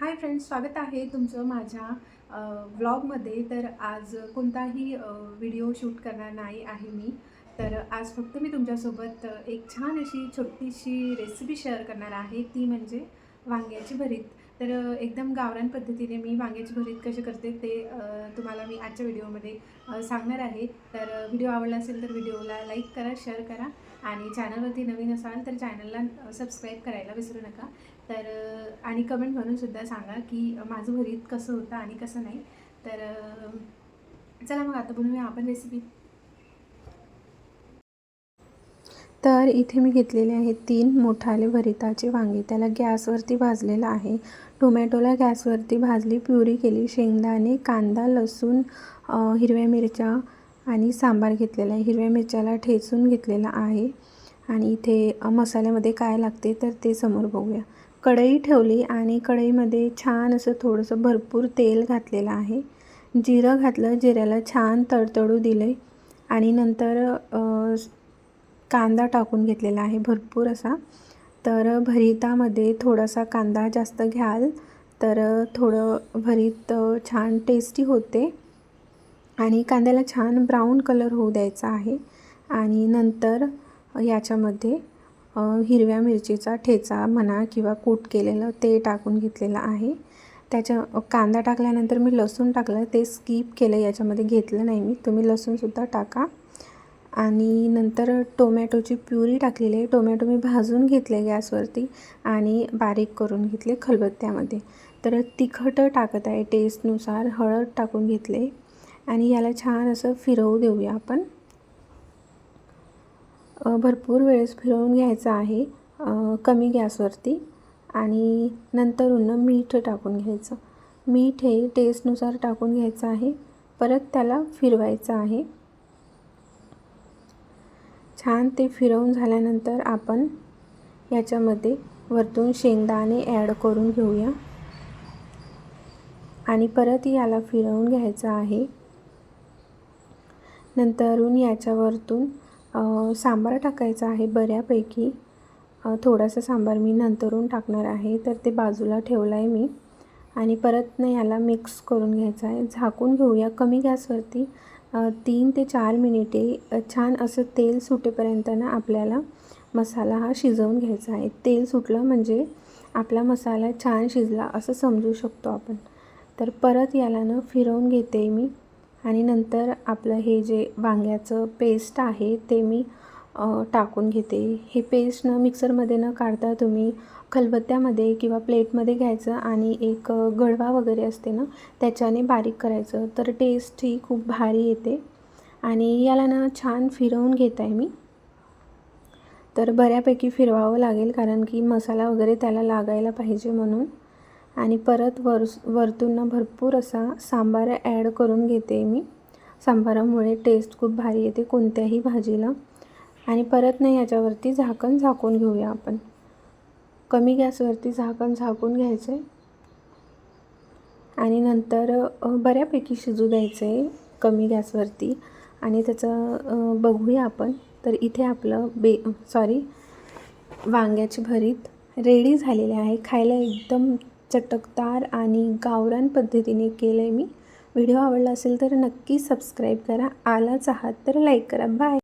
Hi friends स्वागत आहे तुमचं माझ्या व्लॉगमध्ये. तर आज कोणताही व्हिडिओ शूट करणार नाही आहे मी. तर आज फक्त मी तुमच्यासोबत एक छान अशी छोटीशी रेसिपी शेअर करणार आहे. ती म्हणजे वांग्याची भरीत. तर एकदम गावरान पद्धतीने मी वांग्याची भरीत कशी करते ते तुम्हाला मी आजच्या व्हिडिओमध्ये सांगणार आहे. तर व्हिडिओ आवडला असेल तर व्हिडिओला लाईक करा शेअर करा आणि चॅनलवरती नवीन असाल तर चॅनलला सबस्क्राईब करायला विसरू नका. तर आणि कमेंट म्हणून सुद्धा सांगा की माझं भरीत कसं होतं आणि कसं नाही. तर चला मग आता बनवूया आपण रेसिपी तर इथे मी घेतलेले आहेत तीन मोठाले भरिताचे वांगे. त्याला गॅसवरती भाजलेलं आहे. टोमॅटोला गॅसवरती भाजली प्युरी केली शेंगदाणे कांदा लसूण हिरव्या मिरच्या आणि सांबार घेतलेला आहे. हिरव्या मिरच्याला ठेचून घेतलेला आहे. आणि इथे मसाल्यामध्ये काय लागते तर ते समोर बघूया. कढई ठेवली आणि कढईमध्ये छान असं थोडंसं भरपूर तेल घातलेलं आहे. जिरं घातलं जिऱ्याला छान तडतडू दिले आणि नंतर कांदा टाकून घेतलेला आहे भरपूर असा. तर भरितामध्ये थोडासा कांदा जास्त घ्याल तर थोडं भरीत छान टेस्टी होते. आणि कांद्याला छान ब्राऊन कलर होऊ द्यायचा आहे. आणि नंतर याच्यामध्ये हिरव्या मिरचीचा ठेचा म्हणा किंवा कूट केलेलं ते टाकून घेतलेलं आहे. त्याच्या कांदा टाकल्यानंतर मी लसूण टाकलं. ते स्कीप केलं. याच्यामध्ये घेतलं नाही मी. तुम्ही लसूणसुद्धा टाका. आणि नंतर टोमॅटोची प्युरी टाकलेली आहे. टोमॅटो मी भाजून घेतले गॅसवरती आणि बारीक करून घेतले खलबत्त्यामध्ये. तर तिखट टाकत आहे. टेस्टनुसार हळद टाकून घेतले. आणि याला छान असं फिरवू देऊया आपण. भरपूर वेळेस फिरवून घ्यायचं आहे कमी गॅसवरती आणि नंतरून मीठ टाकून घ्यायचं. मीठ हे टेस्टनुसार टाकून घ्यायचं आहे परत त्याला फिरवायचं आहे. छान ते फिरवून झाल्यानंतर आपण याच्यामध्ये वरतून शेंगदाणे ॲड करून घेऊया. आणि परत याला फिरवून घ्यायचं आहे. नंतरून याच्यावरतून सांबार टाकायचा आहे बऱ्यापैकी. थोडासा सांबार मी नंतरून टाकणार आहे. तर ते बाजूला ठेवलं आहे मी. आणि परत ना याला मिक्स करून घ्यायचं आहे. झाकून घेऊया कमी गॅसवरती. तीन ते चार मिनिटे. छान असं तेल सुटेपर्यंत ना आपल्याला मसाला हा शिजवून घ्यायचा आहे. तेल सुटलं म्हणजे आपला मसाला छान शिजला असं समजू शकतो आपण. तर परत याला ना फिरवून घेते मी. आणि नंतर आपलं हे जे वांग्याचं पेस्ट आहे ते मी टाकून घेते. हे पेस्ट न मिक्सरमध्ये न काढता तुम्ही खलबत्त्यामध्ये किंवा प्लेटमध्ये घ्यायचं आणि एक गळवा वगैरे असते ना त्याच्याने बारीक करायचं. तर टेस्ट ही खूप भारी येते. आणि याला ना छान फिरवून घेत आहे मी. तर बऱ्यापैकी फिरवावं लागेल कारण की मसाला वगैरे त्याला लागायला पाहिजे म्हणून. आणि परत वर वरतून भरपूर असा सांबार ॲड करून घेते मी. सांबारामुळे टेस्ट खूप भारी येते कोणत्याही भाजीला. आणि परत नाही याच्यावरती झाकण झाकून घेऊया आपण. कमी गॅसवरती झाकण झाकून घ्यायचं आहे आणि नंतर बऱ्यापैकी शिजू द्यायचं आहे कमी गॅसवरती. आणि त्याचं बघूया आपण. तर इथे आपलं बे सॉरी वांग्याची भरीत रेडी झालेले आहे. खायला एकदम चटकदार आणि गावरान पद्धतीने केलं आहे मी. व्हिडिओ आवडला असेल तर नक्की सबस्क्राईब करा. आलाच आहात तर लाईक करा. बाय